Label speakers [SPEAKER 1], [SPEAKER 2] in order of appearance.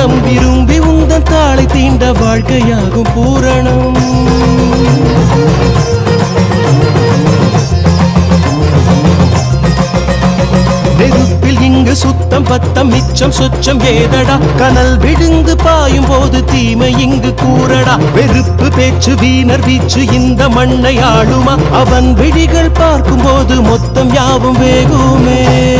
[SPEAKER 1] நம் விரும்பி உந்தன் தாளை தீண்ட வாழ்க்கையாகும் பூரணம். நெருப்பில் இங்கு சுத்தம் பத்தம் மிச்சம் சொச்சம் ஏதடா? கனல் விழுந்து பாயும் போது தீமை இங்கு கூறடா? வெறுப்பு பேச்சு வீணர் வீச்சு இந்த மண்ணை ஆளுமா? அவன் விழிகள் பார்க்கும் போது மொத்தம் யாவும் வேகுமே.